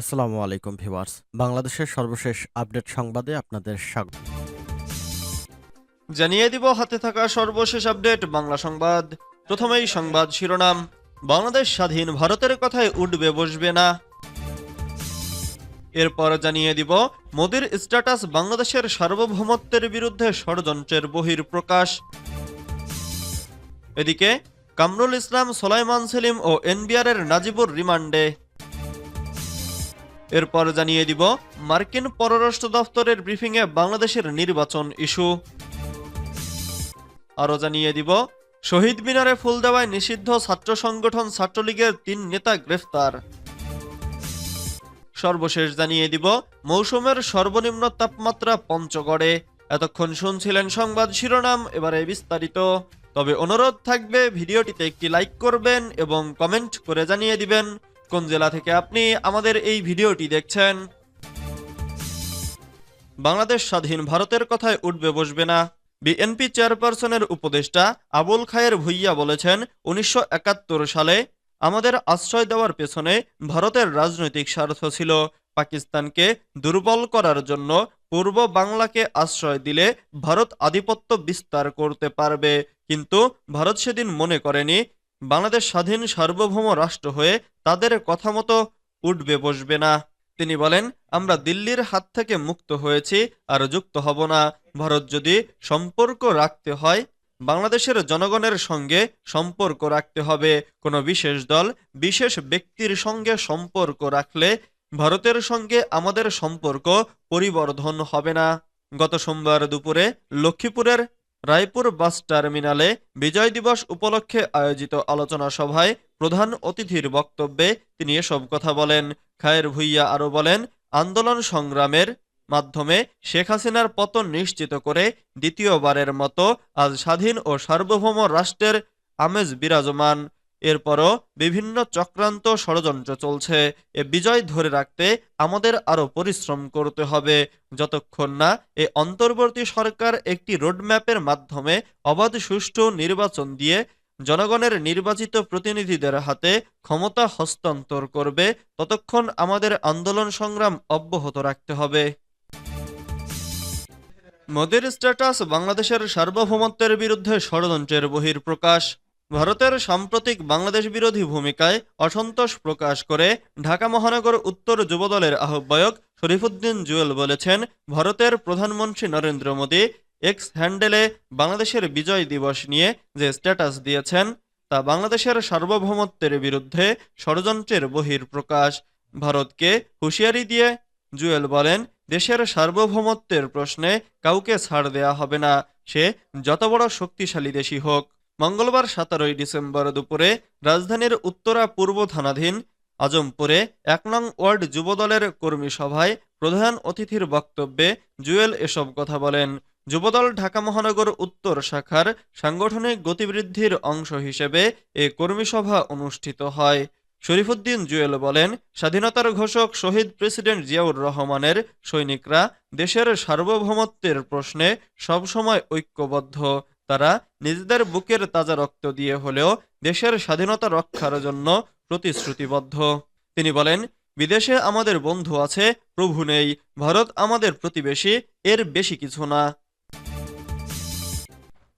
আসসালামু আলাইকুম, ভিউয়ার্স। বাংলাদেশের সর্বশেষ আপডেট সংবাদে আপনাদের স্বাগত। জানিয়ে দিব, হাতে থাকা সর্বশেষ আপডেট, বাংলা সংবাদ। প্রথমেই সংবাদ শিরোনাম, বাংলাদেশ স্বাধীন ভারতের কথায় উঠবে, বসবে না। এরপর জানিয়ে দিব, মোদির স্ট্যাটাস বাংলাদেশের সার্বভৌমত্বের বিরুদ্ধে ষড়যন্ত্রের বহির প্রকাশ এদিকে, কামরুল ইসলাম, সোলাইমান সেলিম ও এনবিআরের নাজিবুর রিমান্ডে। এরপর জানিয়ে দিব মার্কিন পররাষ্ট্র দফতরের ব্রিফিংয়ে বাংলাদেশের নির্বাচন ইস্যু। আরও জানিয়ে দিব, শহীদ মিনারে ফুল দেওয়ায় নিষিদ্ধ ছাত্র সংগঠন ছাত্রলীগের তিন নেতা গ্রেফতার। সর্বশেষ জানিয়ে দিব, মৌসুমের সর্বনিম্ন তাপমাত্রা পঞ্চগড়ে। এতক্ষণ শুনছিলেন সংবাদ শিরোনাম, এবারে বিস্তারিত। তবে অনুরোধ থাকবে, ভিডিওটিতে একটি লাইক করবেন এবং কমেন্ট করে জানিয়ে দিবেন। কোন জেলা থেকে আপনি আমাদের এই ভিডিওটি দেখছেন? বাংলাদেশ স্বাধীন ভারতের কথায় উঠবে বসবে না। বিএনপি চেয়ারপারসনের উপদেষ্টা আবুল খায়ের ভুইয়া বলেছেন, উনিশশো সালে আমাদের আশ্রয় দেওয়ার পেছনে ভারতের রাজনৈতিক স্বার্থ ছিল। পাকিস্তানকে দুর্বল করার জন্য পূর্ব বাংলাকে আশ্রয় দিলে ভারত আধিপত্য বিস্তার করতে পারবে। কিন্তু ভারত সেদিন মনে করেনি বাংলাদেশ স্বাধীন সার্বভৌম রাষ্ট্র হয়ে তাদের কথা মতো উঠবে বসবে না। তিনি বলেন, আমরা দিল্লির হাত থেকে মুক্ত হয়েছি আর যুক্ত হব না। ভারত যদি সম্পর্ক রাখতে হয়, বাংলাদেশের জনগণের সঙ্গে সম্পর্ক রাখতে হবে। কোনো বিশেষ দল, বিশেষ ব্যক্তির সঙ্গে সম্পর্ক রাখলে ভারতের সঙ্গে আমাদের সম্পর্ক পরিবর্ধন হবে না। গত সোমবার দুপুরে লক্ষ্মীপুরের রায়পুর বাস টার্মিনালে বিজয় দিবস উপলক্ষে আয়োজিত আলোচনা সভায় প্রধান অতিথির বক্তব্যে তিনি এসব কথা বলেন। খায়ের ভুইয়া আরও বলেন, আন্দোলন সংগ্রামের মাধ্যমে শেখ হাসিনার পতন নিশ্চিত করে দ্বিতীয়বারের মতো আজ স্বাধীন ও সার্বভৌম রাষ্ট্রের আমেজ বিরাজমান। এরপরও বিভিন্ন চক্রান্ত ষড়যন্ত্র চলছে। এ বিজয় ধরে রাখতে আমাদের আরও পরিশ্রম করতে হবে। যতক্ষণ না এ অন্তর্বর্তী সরকার একটি রোডম্যাপের মাধ্যমে অবাধ সুষ্ঠু নির্বাচন দিয়ে জনগণের নির্বাচিত প্রতিনিধিদের হাতে ক্ষমতা হস্তান্তর করবে, ততক্ষণ আমাদের আন্দোলন সংগ্রাম অব্যাহত রাখতে হবে। মোদির স্ট্যাটাস বাংলাদেশের সার্বভৌমত্বের বিরুদ্ধে ষড়যন্ত্রের বহির প্রকাশ ভারতের সাম্প্রতিক বাংলাদেশ বিরোধী ভূমিকায় অসন্তোষ প্রকাশ করে ঢাকা মহানগর উত্তর যুবদলের আহ্বায়ক শরীফুদ্দিন জুয়েল বলেছেন, ভারতের প্রধানমন্ত্রী নরেন্দ্র মোদী এক্স হ্যান্ডেলে বাংলাদেশের বিজয় দিবস নিয়ে যে স্ট্যাটাস দিয়েছেন, তা বাংলাদেশের সার্বভৌমত্বের বিরুদ্ধে ষড়যন্ত্রের বহির প্রকাশ ভারতকে হুঁশিয়ারি দিয়ে জুয়েল বলেন, দেশের সার্বভৌমত্বের প্রশ্নে কাউকে ছাড় দেয়া হবে না, সে যত বড় শক্তিশালী দেশই হোক। মঙ্গলবার সতেরোই ডিসেম্বর দুপুরে রাজধানীর উত্তরা পূর্ব থানাধীন আজমপুরে এক নং ওয়ার্ড যুবদলের কর্মী সভায় প্রধান অতিথির বক্তব্যে জুয়েল এসব কথা বলেন। যুবদল ঢাকা মহানগর উত্তর শাখার সাংগঠনিক গতিবৃদ্ধির অংশ হিসেবে এ কর্মীসভা অনুষ্ঠিত হয়। শরীফুদ্দিন জুয়েল বলেন, স্বাধীনতার ঘোষক শহীদ প্রেসিডেন্ট জিয়াউর রহমানের সৈনিকরা দেশের সার্বভৌমত্বের প্রশ্নে সবসময় ঐক্যবদ্ধ। তারা নিজেদের বুকের তাজা রক্ত দিয়ে হলেও দেশের স্বাধীনতা রক্ষার জন্য প্রতিশ্রুতিবদ্ধ। তিনি বলেন, বিদেশে আমাদের বন্ধু আছে, প্রভু নেই, ভারত আমাদের প্রতিবেশী, এর বেশি কিছু না।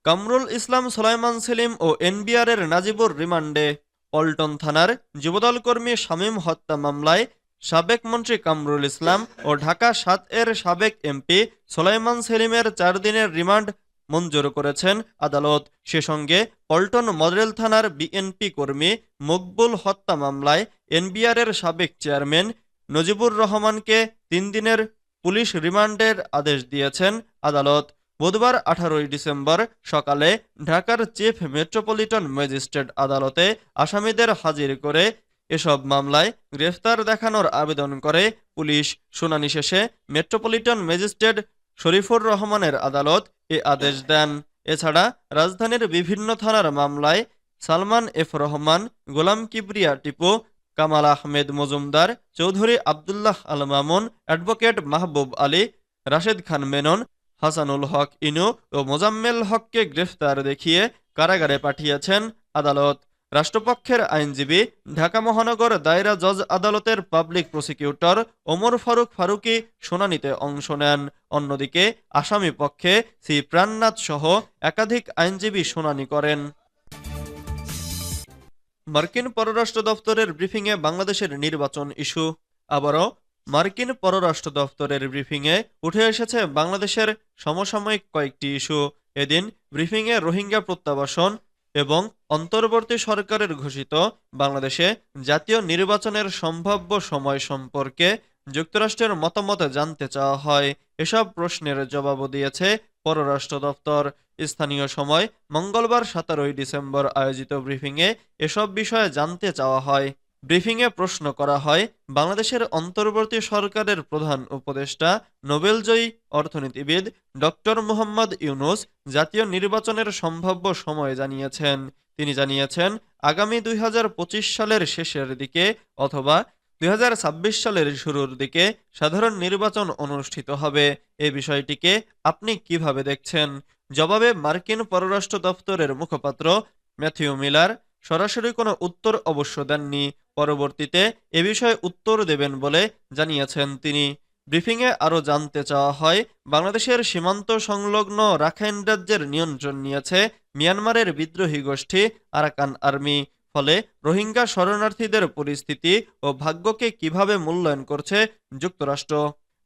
কামরুল ইসলাম সোলাইমান সেলিম ও এনবিআরের নাজিবুর রিমান্ডে পল্টন থানার যুবদল কর্মী শামীম হত্যা মামলায় সাবেক মন্ত্রী কামরুল ইসলাম ও ঢাকা সাত এর সাবেক এমপি সোলাইমান সেলিমের চার দিনের রিমান্ড মঞ্জুর করেছেন আদালত। সে সঙ্গে পল্টন মডেল থানার বিএনপি কর্মী মকবুল হত্যা মামলায় এনবিআরের সাবেক চেয়ারম্যান নজিবুর রহমানকে তিন দিনের পুলিশ রিমান্ডের আদেশ দিয়েছেন আদালত। বুধবার আঠারোই ডিসেম্বর সকালে ঢাকার চিফ মেট্রোপলিটন ম্যাজিস্ট্রেট আদালতে আসামিদের হাজির করে এসব মামলায় গ্রেফতার দেখানোর আবেদন করে পুলিশ। শুনানি শেষে মেট্রোপলিটন ম্যাজিস্ট্রেট শরীফুর রহমানের আদালত এ আদেশ দেন। এছাড়া রাজধানীর বিভিন্ন থানার মামলায় সালমান এফ রহমান, গোলাম কিবরিয়া টিপু, কামাল আহমেদ মজুমদার, চৌধুরী আবদুল্লাহ আল মামুন, অ্যাডভোকেট মাহবুব আলী, রাশেদ খান মেনন, হাসানুল হক ইনু ও মোজাম্মেল হককে গ্রেফতার দেখিয়ে কারাগারে পাঠিয়েছেন আদালত। রাষ্ট্রপক্ষের আইনজীবী, ঢাকা মহানগর দায়রা জজ আদালতের পাবলিক প্রসিকিউটর ওমর ফারুক ফারুকি শুনানিতে অংশ নেন। অন্যদিকে আসামি পক্ষে শ্রী প্রাণনাথ সহ একাধিক আইনজীবী শুনানি করেন। মার্কিন পররাষ্ট্র দফতরের ব্রিফিংয়ে বাংলাদেশের নির্বাচন ইস্যু। আবারও মার্কিন পররাষ্ট্র দফতরের ব্রিফিংয়ে উঠে এসেছে বাংলাদেশের সমসাময়িক কয়েকটি ইস্যু। এদিন ব্রিফিংয়ে রোহিঙ্গা প্রত্যাবাসন এবং অন্তর্বর্তী সরকারের ঘোষিত বাংলাদেশে জাতীয় নির্বাচনের সম্ভাব্য সময় সম্পর্কে যুক্তরাষ্ট্রের মতামত জানতে চাওয়া হয়। এসব প্রশ্নের জবাবও দিয়েছে পররাষ্ট্র দপ্তর। স্থানীয় সময় মঙ্গলবার সতেরোই ডিসেম্বর আয়োজিত ব্রিফিংয়ে এসব বিষয়ে জানতে চাওয়া হয়। ব্রিফিংয়ে প্রশ্ন করা হয়, বাংলাদেশের অন্তর্বর্তী সরকারের প্রধান উপদেষ্টা, নোবেলজয়ী অর্থনীতিবিদ ডক্টর মোহাম্মদ ইউনুস জাতীয় নির্বাচনের সম্ভাব্য সময় জানিয়েছেন। তিনি জানিয়েছেন, আগামী দুই হাজার পঁচিশ সালের শেষের দিকে অথবা দুই হাজার ছাব্বিশ সালের শুরুর দিকে সাধারণ নির্বাচন অনুষ্ঠিত হবে। এ বিষয়টিকে আপনি কীভাবে দেখছেন? জবাবে মার্কিন পররাষ্ট্র দপ্তরের মুখপাত্র ম্যাথিউ মিলার সরাসরি কোনো উত্তর অবশ্য দেননি। পরবর্তীতে এ বিষয়ে উত্তর দেবেন বলে জানিয়েছেন তিনি। ব্রিফিংয়ে আরও জানতে চাওয়া হয়, বাংলাদেশের সীমান্ত সংলগ্ন রাখাইন রাজ্যের নিয়ন্ত্রণ নিয়েছে মিয়ানমারের বিদ্রোহী গোষ্ঠী আরাকান আর্মি। ফলে রোহিঙ্গা শরণার্থীদের পরিস্থিতি ও ভাগ্যকে কীভাবে মূল্যায়ন করছে যুক্তরাষ্ট্র।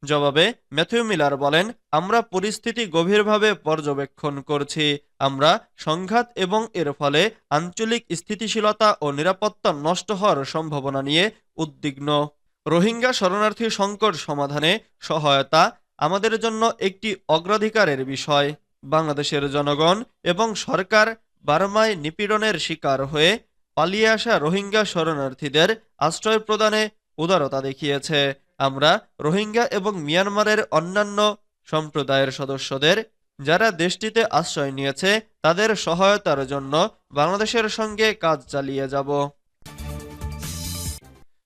জবাবে ম্যাথিউ মিলার বলেন, আমরা পরিস্থিতি গভীরভাবে পর্যবেক্ষণ করছি। আমরা সংঘাত এবং এর ফলে আঞ্চলিক স্থিতিশীলতা ও নিরাপত্তা নষ্ট হওয়ার সম্ভাবনা নিয়ে উদ্বিগ্ন। রোহিঙ্গা শরণার্থী সংকট সমাধানে সহায়তা আমাদের জন্য একটি অগ্রাধিকারের বিষয়। বাংলাদেশের জনগণ এবং সরকার বার্মায় নিপীড়নের শিকার হয়ে পালিয়ে আসা রোহিঙ্গা শরণার্থীদের আশ্রয় প্রদানে উদারতা দেখিয়েছে। আমরা রোহিঙ্গা এবং মিয়ানমারের অন্যান্য সম্প্রদায়ের সদস্যদের, যারা দেশটিতে আশ্রয় নিয়েছে, তাদের সহায়তার জন্য বাংলাদেশের সঙ্গে কাজ চালিয়ে যাব।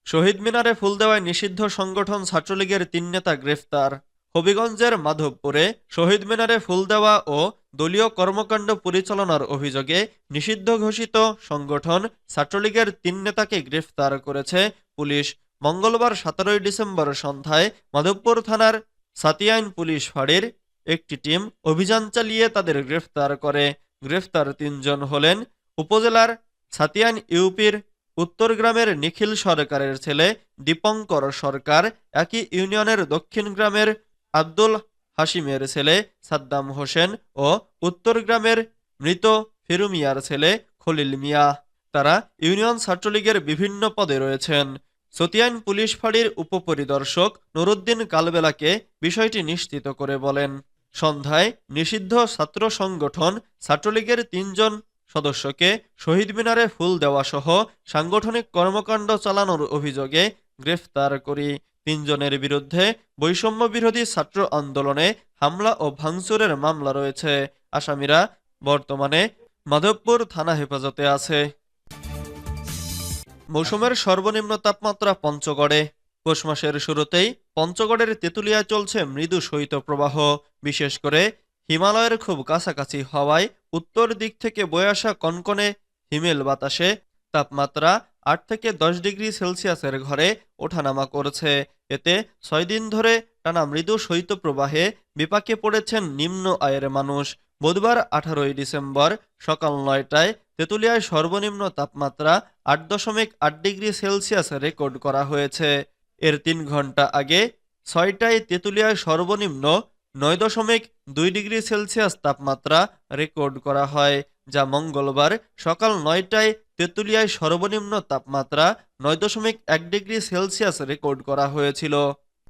শহীদ মিনারে ফুল দেওয়ায় নিষিদ্ধ সংগঠন ছাত্রলীগের তিন নেতা গ্রেফতার। হবিগঞ্জের মাধবপুরে শহীদ মিনারে ফুল দেওয়া ও দলীয় কর্মকাণ্ড পরিচালনার অভিযোগে নিষিদ্ধ ঘোষিত সংগঠন ছাত্রলীগের তিন নেতাকে গ্রেফতার করেছে পুলিশ। মঙ্গলবার সতেরোই ডিসেম্বর সন্ধ্যায় মাধবপুর থানার সাতিয়াইন পুলিশ ফাঁড়ির একটি টিম অভিযান চালিয়ে তাদের গ্রেফতার করে। গ্রেফতার তিনজন হলেন উপজেলার সাতিয়াইন ইউপির উত্তর গ্রামের নিখিল সরকারের ছেলে দীপঙ্কর সরকার, একই ইউনিয়নের দক্ষিণ গ্রামের আব্দুল হাসিমের ছেলে সাদ্দাম হোসেন ও উত্তর গ্রামের মৃত ফিরুমিয়ার ছেলে খলিল মিয়া। তারা ইউনিয়ন ছাত্রলীগের বিভিন্ন পদে রয়েছেন। সতিয়াইন পুলিশ ফাঁড়ির উপপরিদর্শক নুরুদ্দিন কালবেলাকে বিষয়টি নিশ্চিত করে বলেন, সন্ধ্যায় নিষিদ্ধ ছাত্র সংগঠন ছাত্রলীগের তিনজন সদস্যকে শহীদ মিনারে ফুল দেওয়া সহ সাংগঠনিক কর্মকাণ্ড চালানোর অভিযোগে গ্রেফতার করি। তিনজনের বিরুদ্ধে বৈষম্য বিরোধী ছাত্র আন্দোলনে হামলা ও ভাঙচুরের মামলা রয়েছে। আসামিরা বর্তমানে মাধবপুর থানা হেফাজতে আছে। মৌসুমের সর্বনিম্ন তাপমাত্রা পঞ্চগড়ে। পৌষ মাসের শুরুতেই পঞ্চগড়ের তেঁতুলিয়ায় চলছে মৃদু শৈত্যপ্রবাহ। বিশেষ করে হিমালয়ের খুব কাছাকাছি হওয়ায় উত্তর দিক থেকে বয়ে আসা কনকনে হিমেল বাতাসে তাপমাত্রা আট থেকে দশ ডিগ্রি সেলসিয়াসের ঘরে ওঠানামা করছে। এতে ছয় দিন ধরে টানা মৃদু শৈত্যপ্রবাহে বিপাকে পড়েছেন নিম্ন আয়ের মানুষ। বুধবার আঠারোই ডিসেম্বর সকাল নয়টায় তেঁতুলিয়ায় সর্বনিম্ন তাপমাত্রা আট দশমিক আট ডিগ্রি সেলসিয়াস রেকর্ড করা হয়েছে। এর তিন ঘণ্টা আগে ছয়টায় তেঁতুলিয়ায় সর্বনিম্ন নয় দশমিক দুই ডিগ্রি সেলসিয়াস তাপমাত্রা রেকর্ড করা হয়, যা মঙ্গলবার সকাল নয়টায় তেঁতুলিয়ায় সর্বনিম্ন তাপমাত্রা নয় দশমিক এক ডিগ্রি সেলসিয়াস রেকর্ড করা হয়েছিল।